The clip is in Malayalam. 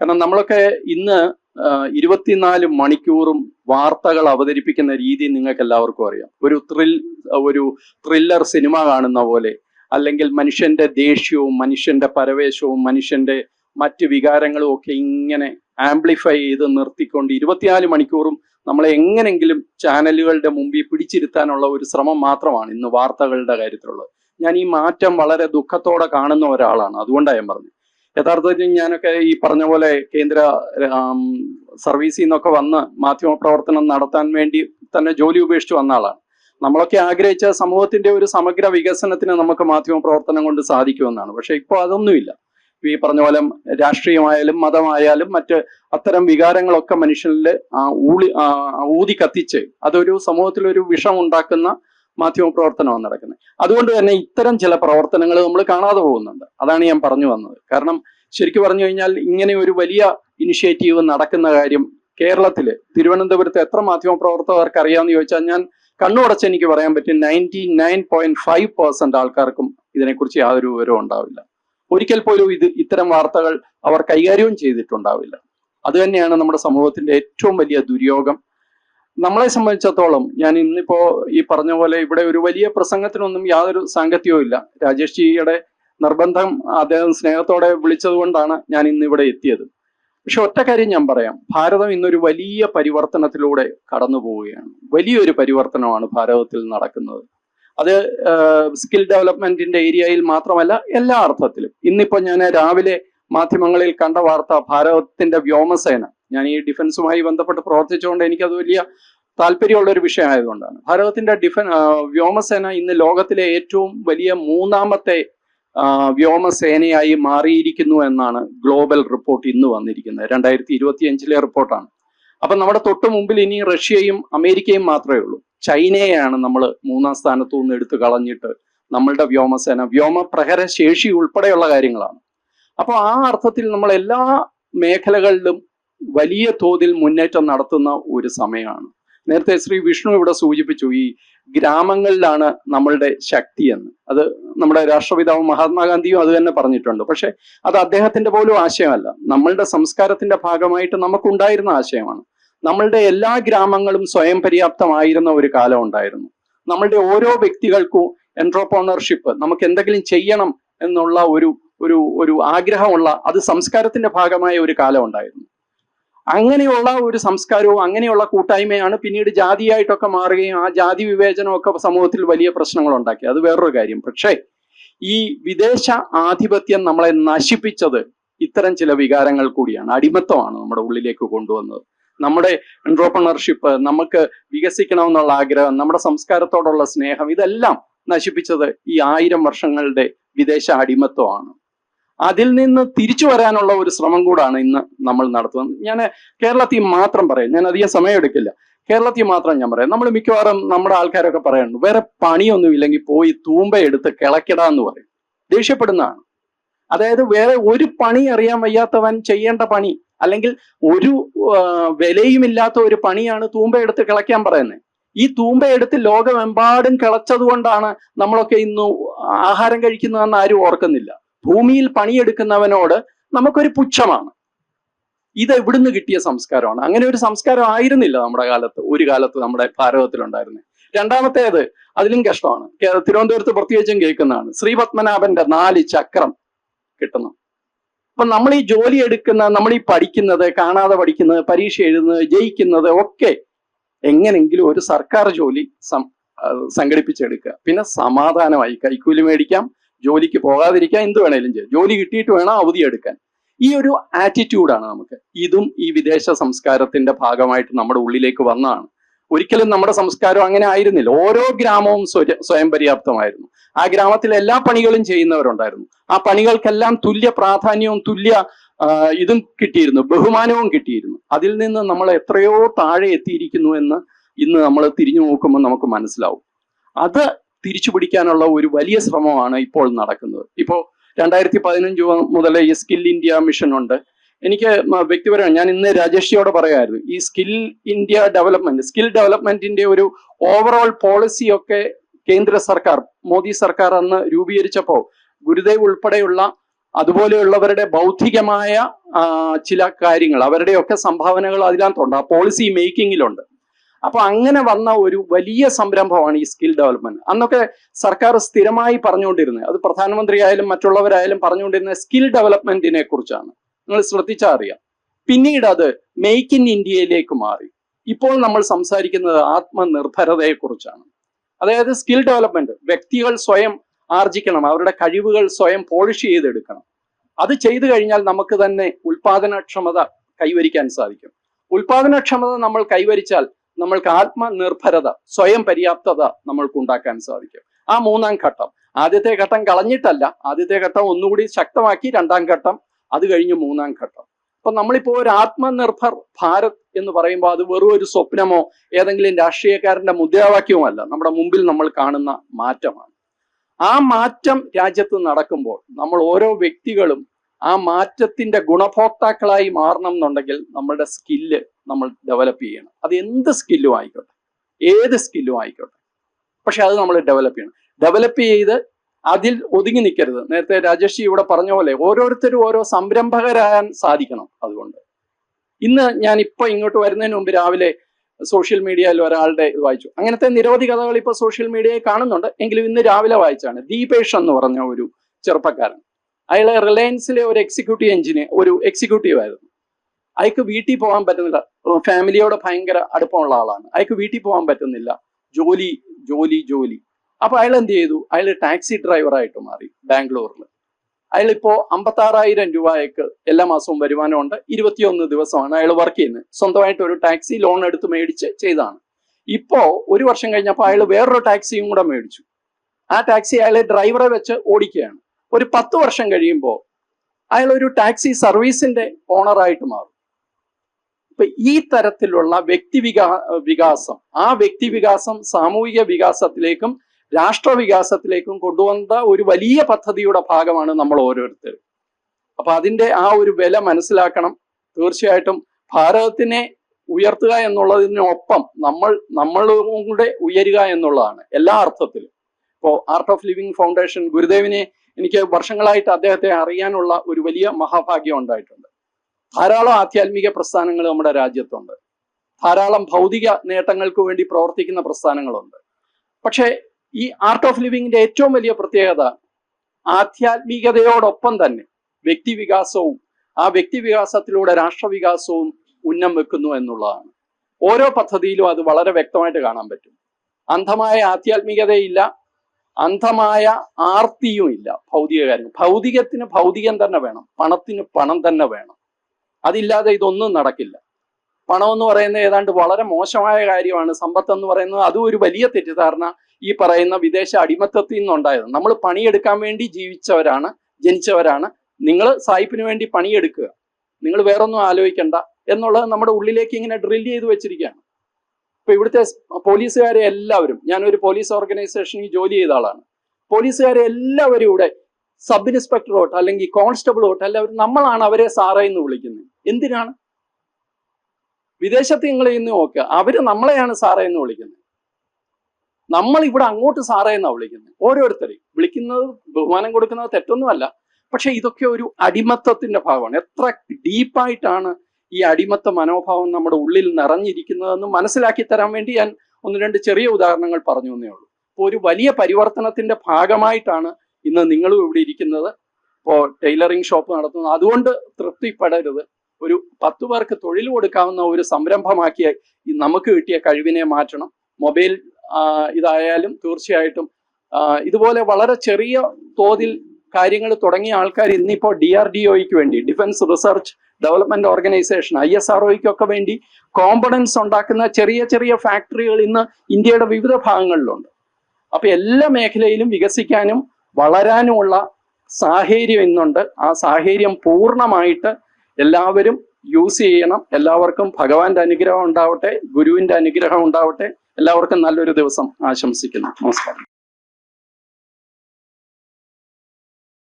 കാരണം നമ്മളൊക്കെ ഇന്ന് ഇരുപത്തിനാല് മണിക്കൂറും വാർത്തകൾ അവതരിപ്പിക്കുന്ന രീതി നിങ്ങൾക്ക് എല്ലാവർക്കും അറിയാം. ഒരു ത്രിൽ ഒരു ത്രില്ലർ സിനിമ കാണുന്ന പോലെ അല്ലെങ്കിൽ മനുഷ്യന്റെ ദേഷ്യവും മനുഷ്യന്റെ പരവേശവും മനുഷ്യന്റെ മറ്റ് വികാരങ്ങളും ഒക്കെ ഇങ്ങനെ ആംപ്ലിഫൈ ചെയ്ത് നിർത്തിക്കൊണ്ട് ഇരുപത്തിനാല് മണിക്കൂറും നമ്മളെ എങ്ങനെങ്കിലും ചാനലുകളുടെ മുമ്പിൽ പിടിച്ചിരുത്താനുള്ള ഒരു ശ്രമം മാത്രമാണ് ഇന്ന് വാർത്തകളുടെ കാര്യത്തിലുള്ളത്. ഞാൻ ഈ മാറ്റം വളരെ ദുഃഖത്തോടെ കാണുന്ന ഒരാളാണ്. അതുകൊണ്ടാണ് ഞാൻ പറഞ്ഞത്. യഥാർത്ഥത്തിൽ ഞാനൊക്കെ ഈ പറഞ്ഞ പോലെ കേന്ദ്ര സർവീസിൽ നിന്നൊക്കെ വന്ന് മാധ്യമ പ്രവർത്തനം നടത്താൻ വേണ്ടി തന്നെ ജോലി ഉപേക്ഷിച്ച് വന്ന ആളാണ്. നമ്മളൊക്കെ ആഗ്രഹിച്ച സമൂഹത്തിന്റെ ഒരു സമഗ്ര വികസനത്തിന് നമുക്ക് മാധ്യമ പ്രവർത്തനം കൊണ്ട് സാധിക്കുമെന്നാണ്. പക്ഷെ ഇപ്പോൾ അതൊന്നുമില്ല. ഈ പറഞ്ഞ പോലെ രാഷ്ട്രീയമായാലും മതമായാലും മറ്റ് അത്തരം വികാരങ്ങളൊക്കെ മനുഷ്യനിൽ ഊളി ഊതി കത്തിച്ച് അതൊരു സമൂഹത്തിൽ ഒരു വിഷം ഉണ്ടാക്കുന്ന മാധ്യമ പ്രവർത്തനമാണ് നടക്കുന്നത്. അതുകൊണ്ട് തന്നെ ഇത്തരം ചില പ്രവർത്തനങ്ങൾ നമ്മൾ കാണാതെ പോകുന്നുണ്ട്. അതാണ് ഞാൻ പറഞ്ഞു വന്നത്. കാരണം ശരിക്കും പറഞ്ഞു കഴിഞ്ഞാൽ ഇങ്ങനെ ഒരു വലിയ ഇനിഷ്യേറ്റീവ് നടക്കുന്ന കാര്യം കേരളത്തിൽ. തിരുവനന്തപുരത്ത് എത്ര മാധ്യമ പ്രവർത്തകർക്ക് അറിയാമെന്ന് ചോദിച്ചാൽ ഞാൻ കണ്ണുടച്ച് എനിക്ക് പറയാൻ പറ്റും ninety nine point five percent ആൾക്കാർക്കും ഇതിനെക്കുറിച്ച് യാതൊരു വിവരവും ഉണ്ടാവില്ല. ഒരിക്കൽ പോലും ഇത് ഇത്തരം വാർത്തകൾ അവർ കൈകാര്യവും ചെയ്തിട്ടുണ്ടാവില്ല. അത് തന്നെയാണ് നമ്മുടെ സമൂഹത്തിന്റെ ഏറ്റവും വലിയ ദുര്യോഗം. നമ്മളെ സംബന്ധിച്ചിടത്തോളം ഞാൻ ഇന്നിപ്പോ ഈ പറഞ്ഞ പോലെ ഇവിടെ ഒരു വലിയ പ്രസംഗത്തിനൊന്നും യാതൊരു സാങ്കത്യവും ഇല്ല രാജേഷ് ജിയുടെ നിർബന്ധം അദ്ദേഹം സ്നേഹത്തോടെ വിളിച്ചത് കൊണ്ടാണ് ഞാൻ ഇന്ന് ഇവിടെ എത്തിയത്. പക്ഷെ ഒറ്റ കാര്യം ഞാൻ പറയാം. ഭാരതം ഇന്നൊരു വലിയ പരിവർത്തനത്തിലൂടെ കടന്നു പോവുകയാണ്. വലിയൊരു പരിവർത്തനമാണ് ഭാരതത്തിൽ നടക്കുന്നത്. അത് സ്കിൽ ഡെവലപ്മെന്റിന്റെ ഏരിയയിൽ മാത്രമല്ല എല്ലാ അർത്ഥത്തിലും. ഇന്നിപ്പോ ഞാൻ രാവിലെ മാധ്യമങ്ങളിൽ കണ്ട വാർത്ത ഭാരതത്തിന്റെ വ്യോമസേന. ഞാൻ ഈ ഡിഫൻസുമായി ബന്ധപ്പെട്ട് പ്രവർത്തിച്ചുകൊണ്ട് എനിക്കത് വലിയ താല്പര്യമുള്ള ഒരു വിഷയമായതുകൊണ്ടാണ്. ഭാരതത്തിന്റെ ഡിഫൻ വ്യോമസേന ഇന്ന് ലോകത്തിലെ ഏറ്റവും വലിയ മൂന്നാമത്തെ വ്യോമസേനയായി മാറിയിരിക്കുന്നു എന്നാണ് ഗ്ലോബൽ റിപ്പോർട്ട് ഇന്ന് വന്നിരിക്കുന്നത്. രണ്ടായിരത്തി ഇരുപത്തി അഞ്ചിലെ റിപ്പോർട്ടാണ്. അപ്പൊ നമ്മുടെ തൊട്ട് മുമ്പിൽ ഇനി റഷ്യയും അമേരിക്കയും മാത്രമേ ഉള്ളൂ. ചൈനയെയാണ് നമ്മൾ മൂന്നാം സ്ഥാനത്തു നിന്ന് എടുത്തു കളഞ്ഞിട്ട് നമ്മളുടെ വ്യോമസേന വ്യോമ പ്രഹര ശേഷി ഉൾപ്പെടെയുള്ള കാര്യങ്ങളാണ്. അപ്പൊ ആ അർത്ഥത്തിൽ നമ്മൾ എല്ലാ മേഖലകളിലും വലിയ തോതിൽ മുന്നേറ്റം നടത്തുന്ന ഒരു സമയമാണ്. നേരത്തെ ശ്രീ വിഷ്ണു ഇവിടെ സൂചിപ്പിച്ചു ഈ ഗ്രാമങ്ങളിലാണ് നമ്മളുടെ ശക്തി എന്ന്. അത് നമ്മുടെ രാഷ്ട്രപിതാവ് മഹാത്മാഗാന്ധിയും അത് തന്നെ പറഞ്ഞിട്ടുണ്ട്. പക്ഷെ അത് അദ്ദേഹത്തിന്റെ പോലും ആശയമല്ല. നമ്മളുടെ സംസ്കാരത്തിന്റെ ഭാഗമായിട്ട് നമുക്കുണ്ടായിരുന്ന ആശയമാണ്. നമ്മളുടെ എല്ലാ ഗ്രാമങ്ങളും സ്വയം പര്യാപ്തമായിരുന്ന ഒരു കാലം ഉണ്ടായിരുന്നു. നമ്മളുടെ ഓരോ വ്യക്തികൾക്കും എൻട്രോപ്രണർഷിപ്പ് നമുക്ക് എന്തെങ്കിലും ചെയ്യണം എന്നുള്ള ഒരു ഒരു ഒരു ആഗ്രഹമുള്ള അത് സംസ്കാരത്തിന്റെ ഭാഗമായ ഒരു കാലം ഉണ്ടായിരുന്നു. അങ്ങനെയുള്ള ഒരു സംസ്കാരവും അങ്ങനെയുള്ള കൂട്ടായ്മയാണ് പിന്നീട് ജാതിയായിട്ടൊക്കെ മാറുകയും ആ ജാതി വിവേചനമൊക്കെ സമൂഹത്തിൽ വലിയ പ്രശ്നങ്ങൾ ഉണ്ടാക്കി. അത് വേറൊരു കാര്യം. പക്ഷേ ഈ വിദേശ ആധിപത്യം നമ്മളെ നശിപ്പിച്ചത് ഇത്തരം ചില വികാരങ്ങൾ കൂടിയാണ്. അടിമത്തമാണ് നമ്മുടെ ഉള്ളിലേക്ക് കൊണ്ടുവന്നത്. നമ്മുടെ എൻട്രോപ്രണർഷിപ്പ് നമുക്ക് വികസിക്കണമെന്നുള്ള ആഗ്രഹം നമ്മുടെ സംസ്കാരത്തോടുള്ള സ്നേഹം ഇതെല്ലാം നശിപ്പിച്ചത് ഈ ആയിരം വർഷങ്ങളുടെ വിദേശ അടിമത്വമാണ് അതിൽ നിന്ന് തിരിച്ചു വരാനുള്ള ഒരു ശ്രമം കൂടാണ് ഇന്ന് നമ്മൾ നടത്തുന്നത്. ഞാൻ കേരളത്തിൽ മാത്രം പറയാം. ഞാൻ അധികം സമയം എടുക്കില്ല. കേരളത്തിൽ മാത്രം ഞാൻ പറയാം. നമ്മൾ മിക്കവാറും നമ്മുടെ ആൾക്കാരൊക്കെ പറയുന്നുണ്ട് വേറെ പണിയൊന്നും ഇല്ലെങ്കിൽ പോയി തൂമ്പ എടുത്ത് കിളക്കിടാന്ന് പറയും. ദേഷ്യപ്പെടുന്നതാണ്. അതായത് വേറെ ഒരു പണി അറിയാൻ വയ്യാത്തവൻ ചെയ്യേണ്ട പണി അല്ലെങ്കിൽ ഒരു വിലയുമില്ലാത്ത ഒരു പണിയാണ് തൂമ്പ എടുത്ത് കിളയ്ക്കാൻ പറയുന്നത്. ഈ തൂമ്പ എടുത്ത് ലോകമെമ്പാടും കിളച്ചത് കൊണ്ടാണ് നമ്മളൊക്കെ ഇന്ന് ആഹാരം കഴിക്കുന്നതെന്ന് ആരും ഓർക്കുന്നില്ല. ഭൂമിയിൽ പണിയെടുക്കുന്നവനോട് നമുക്കൊരു പുച്ഛമാണ്. ഇത് എവിടുന്ന് കിട്ടിയ സംസ്കാരമാണ്. അങ്ങനെ ഒരു സംസ്കാരം ആയിരുന്നില്ല നമ്മുടെ കാലത്ത് ഒരു കാലത്ത് നമ്മുടെ ഭാരതത്തിലുണ്ടായിരുന്നത് രണ്ടാമത്തേത് അതിലും കഷ്ടമാണ്. തിരുവനന്തപുരത്ത് പ്രത്യേകിച്ചും കേൾക്കുന്നതാണ്. ശ്രീപത്മനാഭന്റെ നാല് ചക്രം കിട്ടുന്നു. അപ്പൊ നമ്മൾ ഈ ജോലി എടുക്കുന്ന നമ്മൾ ഈ പഠിക്കുന്നത് കാണാതെ പഠിക്കുന്നത് പരീക്ഷ എഴുതുന്നത് ജയിക്കുന്നത് ഒക്കെ എങ്ങനെങ്കിലും ഒരു സർക്കാർ ജോലി സം- സംഘടിപ്പിച്ചെടുക്കുക. പിന്നെ സമാധാനമായി കൈക്കൂലി മേടിക്കാം ജോലിക്ക് പോകാതിരിക്കാൻ എന്ത് വേണേലും ചെയ്യാം. ജോലി കിട്ടിയിട്ട് വേണം അവധി എടുക്കാൻ. ഈ ഒരു ആറ്റിറ്റ്യൂഡാണ് നമുക്ക്. ഇതും ഈ വിദേശ സംസ്കാരത്തിന്റെ ഭാഗമായിട്ട് നമ്മുടെ ഉള്ളിലേക്ക് വന്നതാണ്. ഒരിക്കലും നമ്മുടെ സംസ്കാരം അങ്ങനെ ആയിരുന്നില്ല. ഓരോ ഗ്രാമവും സ്വയം പര്യാപ്തമായിരുന്നു. ആ ഗ്രാമത്തിൽ എല്ലാ പണികളും ചെയ്യുന്നവരുണ്ടായിരുന്നു. ആ പണികൾക്കെല്ലാം തുല്യ പ്രാധാന്യവും തുല്യ ഇതും കിട്ടിയിരുന്നു. ബഹുമാനവും കിട്ടിയിരുന്നു. അതിൽ നിന്ന് നമ്മൾ എത്രയോ താഴെ എത്തിയിരിക്കുന്നു എന്ന് ഇന്ന് നമ്മൾ തിരിഞ്ഞു നോക്കുമ്പോൾ നമുക്ക് മനസ്സിലാവും. അത് തിരിച്ചു പിടിക്കാനുള്ള ഒരു വലിയ ശ്രമമാണ് ഇപ്പോൾ നടക്കുന്നത്. ഇപ്പോൾ രണ്ടായിരത്തി പതിനഞ്ച് മുതൽ ഈ സ്കിൽ ഇന്ത്യ മിഷൻ ഉണ്ട്. എനിക്ക് വ്യക്തിപരമായി ഞാൻ ഇന്ന് രാജേഷിയോട് പറയായിരുന്നു ഈ സ്കിൽ ഇന്ത്യ ഡെവലപ്മെന്റ് സ്കിൽ ഡെവലപ്മെന്റിന്റെ ഒരു ഓവറോൾ പോളിസിയൊക്കെ കേന്ദ്ര സർക്കാർ മോദി സർക്കാർ അന്ന് രൂപീകരിച്ചപ്പോൾ ഗുരുദേവ് ഉൾപ്പെടെയുള്ള അതുപോലെയുള്ളവരുടെ ബൗദ്ധികമായ ചില കാര്യങ്ങൾ അവരുടെയൊക്കെ സംഭാവനകൾ അതിനകത്തുണ്ട്. ആ പോളിസി മേക്കിങ്ങിലുണ്ട് അപ്പൊ അങ്ങനെ വന്ന ഒരു വലിയ സംരംഭമാണ് ഈ സ്കിൽ ഡെവലപ്മെന്റ് അന്നൊക്കെ സർക്കാർ സ്ഥിരമായി പറഞ്ഞുകൊണ്ടിരുന്നത് അത് പ്രധാനമന്ത്രിയായാലും മറ്റുള്ളവരായാലും പറഞ്ഞുകൊണ്ടിരുന്ന സ്കിൽ ഡെവലപ്മെന്റിനെ കുറിച്ചാണ്. നിങ്ങൾ ശ്രദ്ധിച്ചാൽ അറിയാം. പിന്നീട് അത് മെയ്ക്ക് ഇൻ ഇന്ത്യയിലേക്ക് മാറി. ഇപ്പോൾ നമ്മൾ സംസാരിക്കുന്നത് ആത്മനിർഭരതയെക്കുറിച്ചാണ് അതായത് സ്കിൽ ഡെവലപ്മെന്റ് വ്യക്തികൾ സ്വയം ആർജിക്കണം അവരുടെ കഴിവുകൾ സ്വയം പോളിഷ് ചെയ്തെടുക്കണം. അത് ചെയ്തു കഴിഞ്ഞാൽ നമുക്ക് തന്നെ ഉൽപാദനക്ഷമത കൈവരിക്കാൻ സാധിക്കും. ഉൽപാദനക്ഷമത നമ്മൾ കൈവരിച്ചാൽ നമ്മൾക്ക് ആത്മനിർഭരത സ്വയം പര്യാപ്തത നമ്മൾക്ക് ഉണ്ടാക്കാൻ സാധിക്കും. ആ മൂന്നാം ഘട്ടം. ആദ്യത്തെ ഘട്ടം കളഞ്ഞിട്ടല്ല. ആദ്യത്തെ ഘട്ടം ഒന്നുകൂടി ശക്തമാക്കി രണ്ടാം ഘട്ടം അത് കഴിഞ്ഞ് മൂന്നാം ഘട്ടം. അപ്പൊ നമ്മളിപ്പോ ഒരു ആത്മനിർഭർ ഭാരത് എന്ന് പറയുമ്പോൾ അത് വെറും ഒരു സ്വപ്നമോ ഏതെങ്കിലും രാഷ്ട്രീയക്കാരന്റെ മുദ്രാവാക്യവുമല്ല നമ്മുടെ മുമ്പിൽ നമ്മൾ കാണുന്ന മാറ്റമാണ്. ആ മാറ്റം രാജ്യത്ത് നടക്കുമ്പോൾ നമ്മൾ ഓരോ വ്യക്തികളും ആ മാറ്റത്തിന്റെ ഗുണഭോക്താക്കളായി മാറണം എന്നുണ്ടെങ്കിൽ നമ്മളുടെ സ്കില്ല് നമ്മൾ ഡെവലപ്പ് ചെയ്യണം. അത് എന്ത് സ്കില്ലും ആയിക്കോട്ടെ. ഏത് സ്കില്ലും ആയിക്കോട്ടെ. പക്ഷെ അത് നമ്മൾ ഡെവലപ്പ് ചെയ്യണം. ഡെവലപ്പ് ചെയ്ത് അതിൽ ഒതുങ്ങി നിൽക്കരുത് നേരത്തെ രാജേഷ് ഇവിടെ പറഞ്ഞ പോലെ ഓരോരുത്തരും ഓരോ സംരംഭകരാകാൻ സാധിക്കണം അതുകൊണ്ട്. ഇന്ന് ഞാൻ ഇപ്പൊ ഇങ്ങോട്ട് വരുന്നതിന് മുമ്പ് രാവിലെ സോഷ്യൽ മീഡിയയിൽ ഒരാളുടെ ഇത് വായിച്ചു. അങ്ങനത്തെ നിരവധി കഥകൾ ഇപ്പൊ സോഷ്യൽ മീഡിയയിൽ കാണുന്നുണ്ട്. എങ്കിലും ഇന്ന് രാവിലെ വായിച്ചാണ് ദീപേഷ് എന്ന് പറഞ്ഞ ഒരു ചെറുപ്പക്കാരൻ. അയാളെ റിലയൻസിലെ ഒരു എക്സിക്യൂട്ടീവ് എഞ്ചിനീയർ ഒരു എക്സിക്യൂട്ടീവ് ആയിരുന്നു. അയാൾക്ക് വീട്ടിൽ പോകാൻ പറ്റുന്നില്ല. ഫാമിലിയോട് ഭയങ്കര അടുപ്പമുള്ള ആളാണ്. അയാൾക്ക് വീട്ടിൽ പോകാൻ പറ്റുന്നില്ല. ജോലി ജോലി ജോലി. അപ്പൊ അയാൾ എന്ത് ചെയ്തു? അയാൾ ടാക്സി ഡ്രൈവറായിട്ട് മാറി ബാംഗ്ലൂരിൽ. അയാൾ ഇപ്പോ അമ്പത്താറായിരം രൂപയ്ക്ക് എല്ലാ മാസവും വരുമാനമുണ്ട് ഇരുപത്തിയൊന്ന് ദിവസമാണ് അയാൾ വർക്ക് ചെയ്യുന്നത്. സ്വന്തമായിട്ട് ഒരു ടാക്സി ലോൺ എടുത്ത് മേടിച്ച് ചെയ്താണ് ഇപ്പോ ഒരു വർഷം കഴിഞ്ഞപ്പോൾ അയാൾ വേറൊരു ടാക്സിയും കൂടെ മേടിച്ചു. ആ ടാക്സി അയാളെ ഡ്രൈവറെ വെച്ച് ഓടിക്കുകയാണ്. ഒരു പത്ത് വർഷം കഴിയുമ്പോൾ അയാൾ ഒരു ടാക്സി സർവീസിന്റെ ഓണറായിട്ട് മാറും. ഇപ്പൊ ഈ തരത്തിലുള്ള വ്യക്തി വികാ വികാസം ആ വ്യക്തി വികാസം സാമൂഹിക വികാസത്തിലേക്കും രാഷ്ട്ര വികാസത്തിലേക്കും കൊണ്ടുവന്ന ഒരു വലിയ പദ്ധതിയുടെ ഭാഗമാണ് നമ്മൾ ഓരോരുത്തരും. അപ്പൊ അതിന്റെ ആ ഒരു വില മനസ്സിലാക്കണം. തീർച്ചയായിട്ടും ഭാരതത്തിനെ ഉയർത്തുക എന്നുള്ളതിനൊപ്പം നമ്മൾ നമ്മളും കൂടെ ഉയരുക എന്നുള്ളതാണ് എല്ലാ അർത്ഥത്തിലും. ഇപ്പോ ആർട്ട് ഓഫ് ലിവിങ് ഫൗണ്ടേഷൻ ഗുരുദേവിനെ എനിക്ക് വർഷങ്ങളായിട്ട് അദ്ദേഹത്തെ അറിയാനുള്ള ഒരു വലിയ മഹാഭാഗ്യം ഉണ്ടായിട്ടുണ്ട്. ധാരാളം ആധ്യാത്മിക പ്രസ്ഥാനങ്ങൾ നമ്മുടെ രാജ്യത്തുണ്ട്. ധാരാളം ഭൗതിക നേട്ടങ്ങൾക്ക് വേണ്ടി പ്രവർത്തിക്കുന്ന പ്രസ്ഥാനങ്ങളുണ്ട്. പക്ഷേ ഈ ആർട്ട് ഓഫ് ലിവിങ്ങിന്റെ ഏറ്റവും വലിയ പ്രത്യേകത ആധ്യാത്മികതയോടൊപ്പം തന്നെ വ്യക്തിവികാസവും ആ വ്യക്തിവികാസത്തിലൂടെ രാഷ്ട്രവികാസവും ഉന്നം വെക്കുന്നു എന്നുള്ളതാണ്. ഓരോ പദ്ധതിയിലും അത് വളരെ വ്യക്തമായിട്ട് കാണാൻ പറ്റും. അന്ധമായ ആധ്യാത്മികതയില്ല അന്ധമായ ആർത്തിയും ഇല്ല. ഭൗതിക കാര്യങ്ങൾ. ഭൗതികത്തിന് ഭൗതികം തന്നെ വേണം. പണത്തിന് പണം തന്നെ വേണം. അതില്ലാതെ ഇതൊന്നും നടക്കില്ല. പണം എന്ന് പറയുന്നത് ഏതാണ്ട് വളരെ മോശമായ കാര്യമാണ്. സമ്പത്ത് എന്ന് പറയുന്നത് അതും ഒരു വലിയ തെറ്റിദ്ധാരണ ഈ പറയുന്ന വിദേശ അടിമത്തത്തിൽ നിന്നുണ്ടായത്. നമ്മൾ പണിയെടുക്കാൻ വേണ്ടി ജീവിച്ചവരാണ് ജനിച്ചവരാണ്. നിങ്ങൾ സായിപ്പിന് വേണ്ടി പണിയെടുക്കുക. നിങ്ങൾ വേറൊന്നും ആലോചിക്കണ്ട എന്നുള്ളത് നമ്മുടെ ഉള്ളിലേക്ക് ഇങ്ങനെ ഡ്രിൽ ചെയ്ത് വെച്ചിരിക്കുകയാണ്. ഇപ്പൊ ഇവിടുത്തെ പോലീസുകാരെ എല്ലാവരും ഞാനൊരു പോലീസ് ഓർഗനൈസേഷനിൽ ജോലി ചെയ്ത ആളാണ്. പോലീസുകാരെ എല്ലാവരും ഇവിടെ സബ് ഇൻസ്പെക്ടർ തൊട്ട് അല്ലെങ്കിൽ കോൺസ്റ്റബിൾ തൊട്ട് എല്ലാവരും നമ്മളാണ് അവരെ സാറേ എന്ന് വിളിക്കുന്നത്. എന്തിനാണ്? വിദേശത്ത് നിങ്ങൾ ഇന്ന് നോക്കുക. അവർ നമ്മളെയാണ് സാറേ എന്ന് വിളിക്കുന്നത്. നമ്മൾ ഇവിടെ അങ്ങോട്ട് സാറേ എന്നാണ് വിളിക്കുന്നത്. ഓരോരുത്തരെയും വിളിക്കുന്നത് ബഹുമാനം കൊടുക്കുന്നത് തെറ്റൊന്നുമല്ല. പക്ഷെ ഇതൊക്കെ ഒരു അടിമത്തത്തിന്റെ ഭാഗമാണ്. എത്ര ഡീപ്പായിട്ടാണ് ഈ അടിമത്ത മനോഭാവം നമ്മുടെ ഉള്ളിൽ നിറഞ്ഞിരിക്കുന്നതെന്ന് മനസ്സിലാക്കി തരാൻ വേണ്ടി ഞാൻ ഒന്ന് രണ്ട് ചെറിയ ഉദാഹരണങ്ങൾ പറഞ്ഞു എന്നേ ഉള്ളൂ. അപ്പോൾ ഒരു വലിയ പരിവർത്തനത്തിന്റെ ഭാഗമായിട്ടാണ് ഇന്ന് നിങ്ങളും ഇവിടെ ഇരിക്കുന്നത്. ഇപ്പോൾ ടൈലറിംഗ് ഷോപ്പ് നടത്തുന്നത്. അതുകൊണ്ട് തൃപ്തിപ്പെടരുത്. ഒരു പത്ത് പേർക്ക് തൊഴിൽ കൊടുക്കാവുന്ന ഒരു സംരംഭമാക്കിയ നമുക്ക് കിട്ടിയ കഴിവിനെ മാറ്റണം. മൊബൈൽ ഇതായാലും തീർച്ചയായിട്ടും ഇതുപോലെ വളരെ ചെറിയ തോതിൽ കാര്യങ്ങൾ തുടങ്ങിയ ആൾക്കാർ ഇന്നിപ്പോൾ ഡി ആർ ഡി ഒയ്ക്ക് വേണ്ടി defence research development organisation I S R ഒയ്ക്കൊക്കെ വേണ്ടി കോമ്പണൻസ് ഉണ്ടാക്കുന്ന ചെറിയ ചെറിയ ഫാക്ടറികൾ ഇന്ന് ഇന്ത്യയുടെ വിവിധ ഭാഗങ്ങളിലുണ്ട്. അപ്പൊ എല്ലാ മേഖലയിലും വികസിക്കാനും വളരാനുമുള്ള സാഹചര്യം ഇന്നുണ്ട്. ആ സാഹചര്യം പൂർണമായിട്ട് എല്ലാവരും യൂസ് ചെയ്യണം. എല്ലാവർക്കും ഭഗവാന്റെ അനുഗ്രഹം ഉണ്ടാവട്ടെ ഗുരുവിന്റെ അനുഗ്രഹം ഉണ്ടാവട്ടെ. എല്ലാവർക്കും നല്ലൊരു ദിവസം ആശംസിക്കുന്നു. നമസ്കാരം.